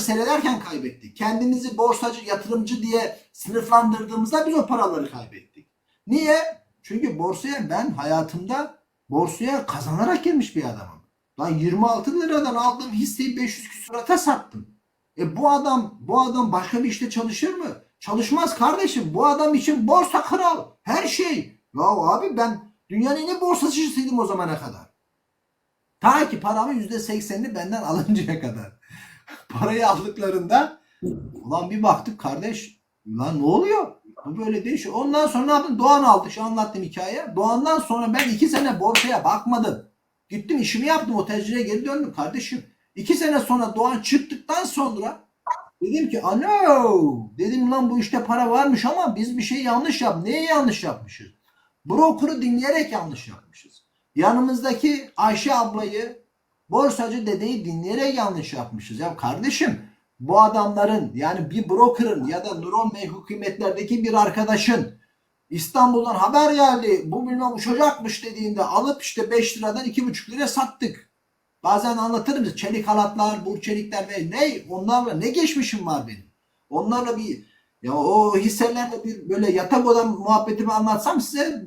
seyrederken kaybettik. Kendimizi borsacı, yatırımcı diye sınıflandırdığımızda biz o paraları kaybettik. Niye? Çünkü borsaya ben hayatımda borsaya kazanarak girmiş bir adamım. Lan 26 liradan aldığım hisseyi 500 küsurata sattım. E bu adam bu adam başka bir işte çalışır mı? Çalışmaz kardeşim. Bu adam için borsa kral. Her şey. Ya abi ben dünyanın iyi borsacısıydım o zamana kadar. Ta ki paramın %80'ini benden alıncaya kadar. Parayı aldıklarında ulan bir baktık kardeş lan ne oluyor? Bu böyle değişiyor. Ondan sonra ne yaptım? Doğan aldı. Şu anlattığım hikaye. Doğan'dan sonra ben iki sene borsaya bakmadım. Gittim işimi yaptım. Otelciliğe geri döndüm kardeşim. İki sene sonra Doğan çıktıktan sonra dedim ki ano dedim lan bu işte para varmış ama biz bir şey yanlış yap. Neye yanlış yapmışız? Broker'ı dinleyerek yanlış yapmışız. Yanımızdaki Ayşe ablayı borsacı dedeyi dinleyerek yanlış yapmışız. Ya kardeşim bu adamların yani bir broker'ın ya da Nuron Bey hükümetlerdeki bir arkadaşın İstanbul'dan haber geldi bu bilmem uçacakmış dediğinde alıp işte 5 liradan 2,5 liraya sattık. Bazen anlatırım size çelik halatlar, bur çelikler ve ne onlarla ne geçmişim var benim. Onlarla bir ya o hisselerle bir böyle yatak odam muhabbetimi anlatsam size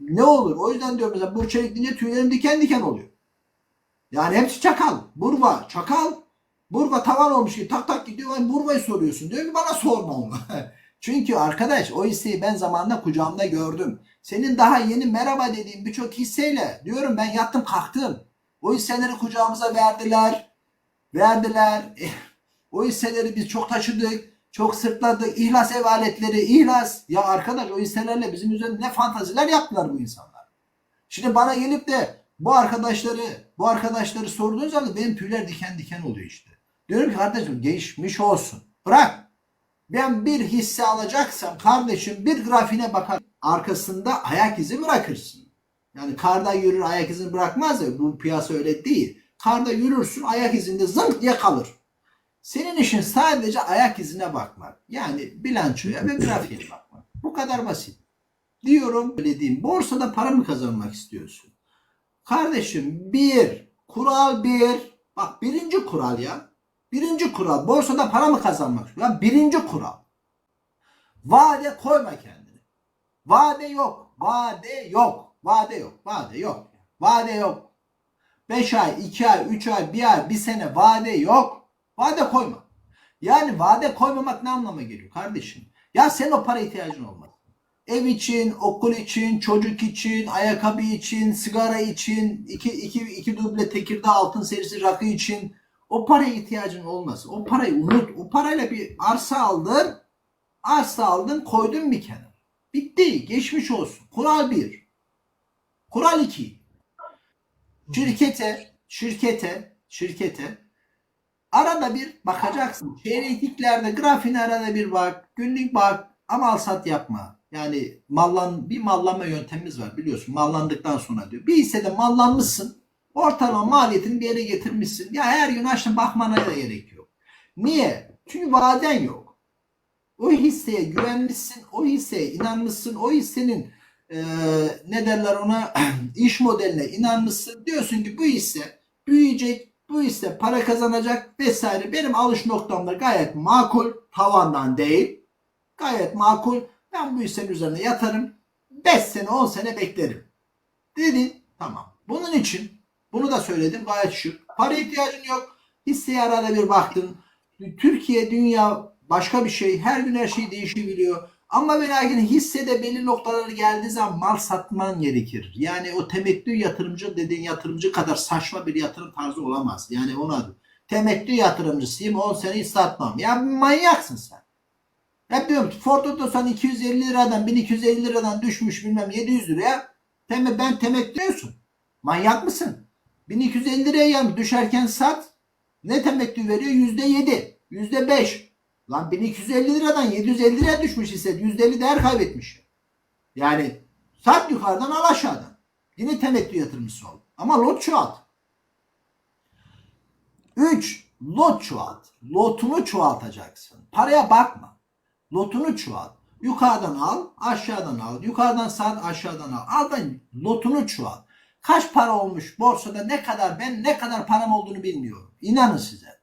ne olur? O yüzden diyorum mesela bur çelik deyince tüylerim diken diken oluyor. Yani hepsi çakal. Burva, çakal. Burva tavan olmuş ki tak tak gidiyor. Ben burvayı soruyorsun. Diyor ki bana sorma onu. Çünkü arkadaş o hisseyi ben zamanında kucağımda gördüm. Senin daha yeni merhaba dediğin birçok hisseyle diyorum ben yattım kalktım. O hisseleri kucağımıza verdiler. Verdiler. Eh, o hisseleri biz çok taşıdık. Çok sırtladık. İhlas ev aletleri. ihlas. Ya arkadaş o hisselerle bizim üzerinde ne fantaziler yaptılar bu insanlar. Şimdi bana gelip de bu arkadaşları bu arkadaşları sorduğunuz zaman benim tüyler diken diken oluyor işte. Diyorum ki kardeşim geçmiş olsun. Bırak. Ben bir hisse alacaksam kardeşim bir grafiğine bakar. Arkasında ayak izi bırakırsın. Yani karda yürür ayak izini bırakmaz ya. Bu piyasa öyle değil. Karda yürürsün ayak izinde zınk diye kalır. Senin işin sadece ayak izine bakmak. Yani bilançoya ve grafiğe bakmak. Bu kadar basit. Diyorum öyle. Borsada para mı kazanmak istiyorsun? Kardeşim bir, kural bir. Bak birinci kural ya. Birinci kural. Borsada para mı kazanmak? Ya birinci kural. Vade koyma kendine. Vade yok. Vade yok. Vade yok. Vade yok. Vade yok. 5 ay, 2 ay, 3 ay, 1 ay, 1 sene vade yok. Vade koyma. Yani vade koymamak ne anlama geliyor kardeşim? Ya senin o para ihtiyacın olmaz. Ev için, okul için, çocuk için, ayakkabı için, sigara için, iki, iki, iki duble Tekirdağ altın serisi rakı için o paraya ihtiyacın olmaz. O parayı unut. O parayla bir arsa aldın. Arsa aldın koydun bir kenara. Bitti. Geçmiş olsun. Kural bir. Kural iki. Şirkete, şirkete, şirkete arada bir bakacaksın. Çeyrekliklerde grafiğine arada bir bak. Günlük bak. Ama al sat yapma. Yani mallan bir mallanma yöntemimiz var biliyorsun. Mallandıktan sonra diyor. Bir hissede mallanmışsın. Ortalama maliyetini bir yere getirmişsin. Ya her gün açtın bakmana da gerek yok. Niye? Çünkü vaden yok. O hisseye güvenmişsin. O hisseye inanmışsın. O hissenin eee, ne derler ona iş modeline inanmışsın. Diyorsun ki bu hisse büyüyecek. Bu hisse para kazanacak vesaire. Benim alış noktamda gayet makul. Tavandan değil. Gayet makul. Ben bu hissenin üzerine yatarım. 5 sene 10 sene beklerim. Dedin. Tamam. Bunun için bunu da söyledim gayet şık. Para ihtiyacın yok. Hisseye arada bir baktın. Türkiye, dünya başka bir şey. Her gün her şey değişebiliyor. Ama ve lakin hissede belli noktaları geldiği zaman mal satman gerekir. Yani o temettü yatırımcı dediğin yatırımcı kadar saçma bir yatırım tarzı olamaz. Yani ona temettü yatırımcısıyım 10 sene hiç satmam. Ya manyaksın sen. Hep diyorum Ford Otosan 250 liradan 1250 liradan düşmüş bilmem 700 liraya. Teme, ben temettü diyorsun. Manyak mısın? 1250 liraya gelmiş düşerken sat. Ne temettü veriyor? %7. %5. Lan 1250 liradan 750 liraya düşmüş ise %50 değer kaybetmiş. Yani sat yukarıdan al aşağıdan. Yine temettü yatırımcısı ol. Ama lot çoğalt. 3. Lot çoğalt. Lotunu çoğaltacaksın. Paraya bakma. Lotunu çoğalt. Yukarıdan al, aşağıdan al. Yukarıdan sat, aşağıdan al. Al da lotunu çoğalt. Kaç para olmuş borsada ne kadar ben ne kadar param olduğunu bilmiyorum. İnanın size.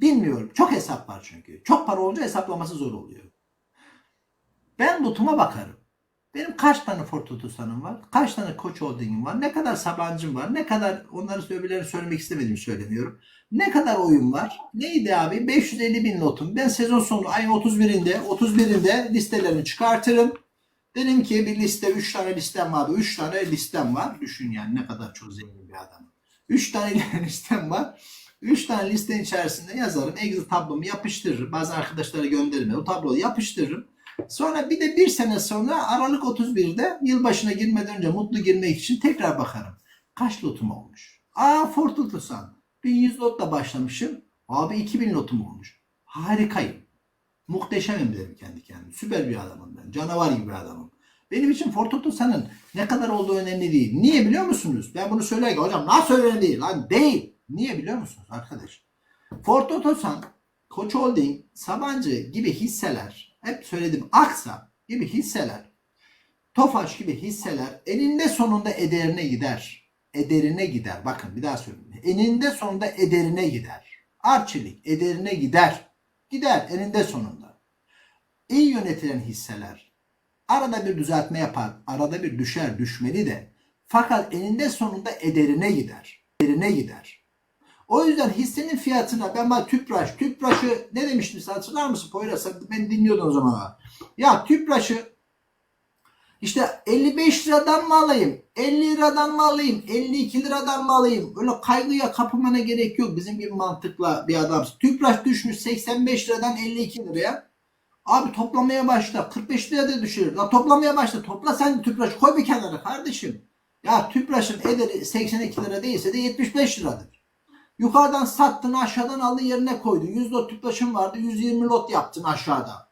Bilmiyorum. Çok hesap var çünkü. Çok para olunca hesaplaması zor oluyor. Ben lootuma bakarım. Benim kaç tane Ford var? Kaç tane Koç Holding'im var? Ne kadar Sabancı'm var? Ne kadar onları öbürlerini söylemek istemedim söylemiyorum. Ne kadar oyun var? Neydi abi? 550 bin notum. Ben sezon sonu ayın 31'inde 31'inde listelerini çıkartırım. Dedim ki bir liste 3 tane listem vardı. 3 tane listem var. Düşün yani ne kadar çok zengin bir adam. 3 tane listem var. 3 tane listenin içerisinde yazarım. Excel tablomu yapıştırırım. Bazı arkadaşlara gönderirim. O tabloyu yapıştırırım. Sonra bir de bir sene sonra Aralık 31'de yılbaşına girmeden önce mutlu girmek için tekrar bakarım. Kaç lotum olmuş? Aa Ford Otosan. 1100 lotla başlamışım. Abi 2000 lotum olmuş. Harikayım. Muhteşemim dedim kendi kendime. Süper bir adamım ben. Canavar gibi bir adamım. Benim için Ford Otosan'ın ne kadar olduğu önemli değil. Niye biliyor musunuz? Ben bunu söylerken hocam nasıl önemli değil lan? Değil. Niye biliyor musunuz arkadaş? Ford Otosan, Koç Holding, Sabancı gibi hisseler, hep söyledim Aksa gibi hisseler, Tofaş gibi hisseler eninde sonunda ederine gider. Ederine gider. Bakın bir daha söyleyeyim. Eninde sonunda ederine gider. Arçelik ederine gider. Gider eninde sonunda. İyi yönetilen hisseler arada bir düzeltme yapar. Arada bir düşer düşmeli de. Fakat eninde sonunda ederine gider. Ederine gider. O yüzden hissenin fiyatına ben bak Tüpraş, Tüpraş'ı ne demiştim sen hatırlar mısın Poyraz? Beni dinliyordun o zaman. Ya Tüpraş'ı işte 55 liradan mı alayım? 50 liradan mı alayım? 52 liradan mı alayım? Öyle kaygıya kapılmana gerek yok. Bizim gibi mantıkla bir adamsın. Tüpraş düşmüş 85 liradan 52 liraya. Abi toplamaya başla. 45 liraya da düşürür. La toplamaya başla. Topla sen Tüpraş koy bir kenara kardeşim. Ya Tüpraş'ın ederi 82 lira değilse de 75 liradır. Yukarıdan sattın aşağıdan aldı yerine koydun. 100 lot tüpraşın vardı 120 lot yaptın aşağıda.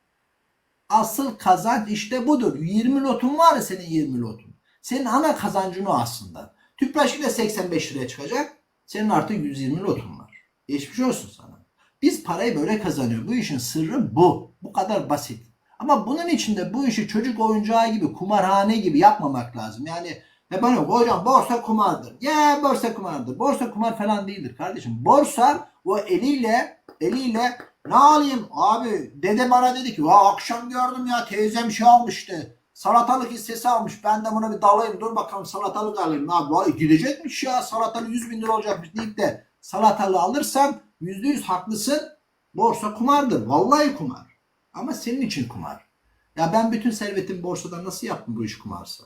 Asıl kazanç işte budur. 20 lotun var ya senin 20 lotun. Senin ana kazancın o aslında. Tüpraş yine 85 liraya çıkacak. Senin artık 120 lotun var. Geçmiş olsun sana. Biz parayı böyle kazanıyor. Bu işin sırrı bu. Bu kadar basit. Ama bunun içinde bu işi çocuk oyuncağı gibi, kumarhane gibi yapmamak lazım. Yani hep hani hocam borsa kumardır. Ya borsa kumardır. Borsa kumar falan değildir kardeşim. Borsa o eliyle eliyle ne alayım abi dede bana dedi ki "Vay, akşam gördüm ya teyzem şey almıştı. Salatalık hissesi almış. Ben de buna bir dalayım. Dur bakalım salatalık alayım. Abi vay, gidecekmiş ya salatalık 100 bin lira olacakmış deyip de salatalığı alırsan %100 haklısın. Borsa kumardır. Vallahi kumar. Ama senin için kumar. Ya ben bütün servetimi borsada nasıl yaptım bu iş kumarsa?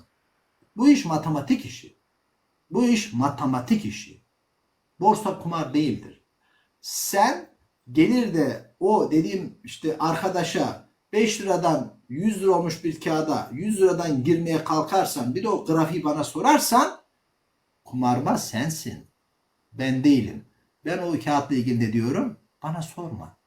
Bu iş matematik işi. Bu iş matematik işi. Borsa kumar değildir. Sen gelir de o dediğim işte arkadaşa 5 liradan 100 lira olmuş bir kağıda 100 liradan girmeye kalkarsan bir de o grafiği bana sorarsan kumarbaz sensin. Ben değilim. Ben o kağıtla ilgili ne diyorum? Bana sorma.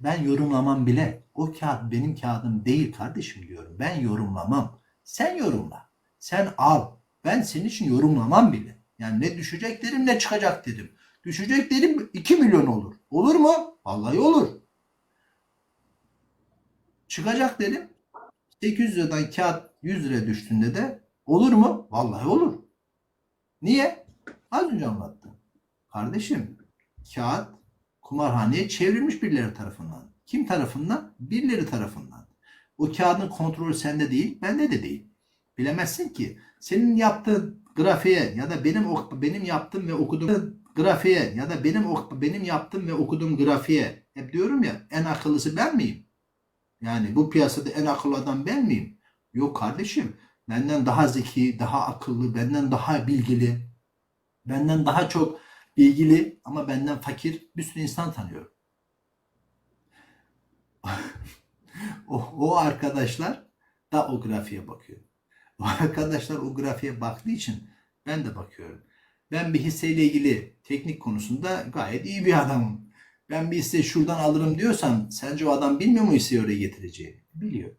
Ben yorumlamam bile. O kağıt benim kağıdım değil kardeşim diyorum. Ben yorumlamam. Sen yorumla. Sen al. Ben senin için yorumlamam bile. Yani ne düşecek derim ne çıkacak dedim. Düşecek derim 2 milyon olur. Olur mu? Vallahi olur. Çıkacak dedim. 800 liradan kağıt 100 liraya düştüğünde de olur mu? Vallahi olur. Niye? Az önce anlattım. Kardeşim kağıt kumarhaneye çevrilmiş birileri tarafından. Kim tarafından? Birileri tarafından. O kağıdın kontrolü sende değil, bende de değil. Bilemezsin ki senin yaptığın grafiğe ya da benim benim yaptığım ve okuduğum grafiğe ya da benim benim yaptığım ve okuduğum grafiğe hep diyorum ya en akıllısı ben miyim? Yani bu piyasada en akıllı adam ben miyim? Yok kardeşim. Benden daha zeki, daha akıllı, benden daha bilgili, benden daha çok bilgili ama benden fakir bir sürü insan tanıyorum. o, o arkadaşlar da o grafiğe bakıyor. Arkadaşlar o grafiğe baktığı için ben de bakıyorum. Ben bir hisseyle ilgili teknik konusunda gayet iyi bir adamım. Ben bir hisse şuradan alırım diyorsam sence o adam bilmiyor mu hisseyi oraya getireceğini? Biliyor.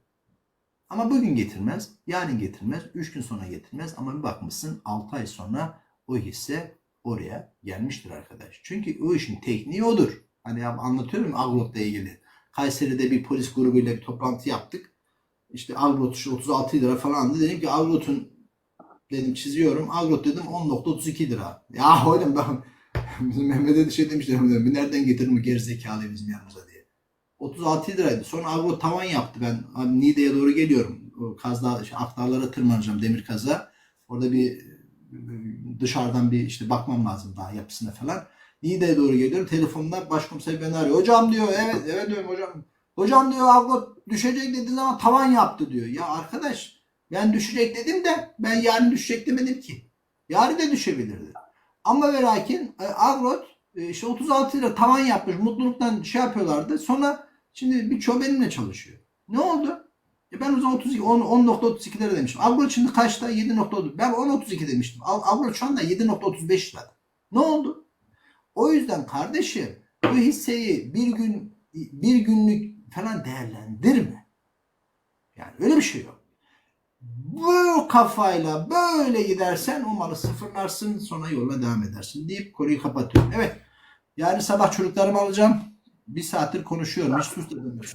Ama bugün getirmez, yarın getirmez, 3 gün sonra getirmez ama bir bakmışsın 6 ay sonra o hisse oraya gelmiştir arkadaş. Çünkü o işin tekniği odur. Hani ya anlatıyorum ya Agrot'la ilgili. Kayseri'de bir polis grubuyla bir toplantı yaptık. İşte Agrot şu 36 lira falandı. Dedim ki Agrot'un dedim çiziyorum. Agrot dedim 10.32 lira. Ya oğlum ben Bizim Mehmet'e de şey demişler. Bir nereden getirir bu gerizekalı bizim yanımıza diye. 36 liraydı. Sonra agro tavan yaptı. Ben abi Niğde'ye doğru geliyorum. Kazda, şey, aktarlara tırmanacağım demir kaza. Orada bir dışarıdan bir işte bakmam lazım daha yapısına falan. Niğde'ye doğru geliyorum. Telefonda başkomiser beni arıyor. Hocam diyor evet evet diyorum hocam. Hocam diyor agro düşecek dediği zaman tavan yaptı diyor. Ya arkadaş ben düşecek dedim de ben yarın düşecek demedim ki. Yarın da düşebilirdi. Ama ve lakin e, Agrot e, işte 36 lira tavan yapmış. Mutluluktan şey yapıyorlardı. Sonra şimdi birçoğu benimle çalışıyor. Ne oldu? E ben o zaman 32, 10, 10.32 lira demiştim. Agrot şimdi kaçta? 7.30. Ben 10.32 demiştim. Ag- Agrot şu anda 7.35 lira. Ne oldu? O yüzden kardeşim bu hisseyi bir gün bir günlük falan değerlendirme. Yani öyle bir şey yok. Bu kafayla böyle gidersen o malı sıfırlarsın sonra yoluna devam edersin deyip konuyu kapatıyorum. Evet. Yarın sabah çocuklarımı alacağım. Bir saattir konuşuyorum. Hiç sus da demiyorum.